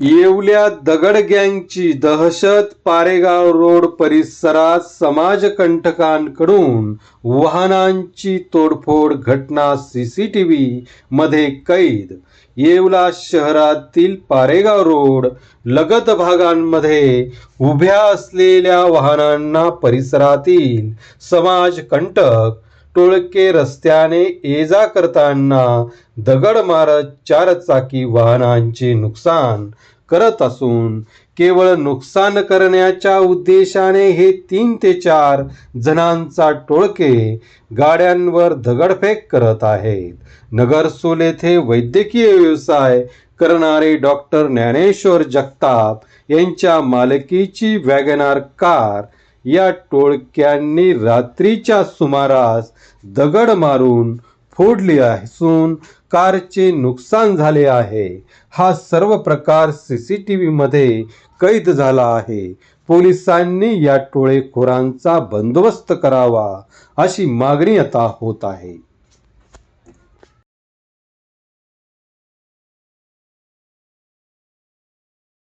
येवल्या दगड गँगची दहशत पारेगाव रोड परिसरात समाजकंटकांकडून वाहनांची तोडफोड घटना सीसीटीव्ही मध्ये कैद. येवला शहरातील पारेगाव रोड लगत भागांमध्ये उभ्या असलेल्या वाहनांना परिसरातील समाजकंटक टोळके रस्त्याने ये जा करताना दगड मारत चारचाकी वाहनांचे नुकसान करत असून केवळ नुकसान करण्याच्या उद्देशाने हे तीन ते चार जणांचा टोळके गाड्यांवर दगडफेक करत आहेत. नगरसोल येथे वैद्यकीय व्यवसाय करणारे डॉक्टर ज्ञानेश्वर जगताप यांच्या मालकीची वॅगनार कार या टोळक्यांनी रात्रीच्या सुमारास दगड मारून फोडली असून कारचे नुकसान झाले आहे. हा सर्व प्रकार सी सी टी व्हीमध्ये कैद झाला आहे. पोलिसांनी या टोळेखोरांचा बंदोबस्त करावा अशी मागणी आता होत आहे.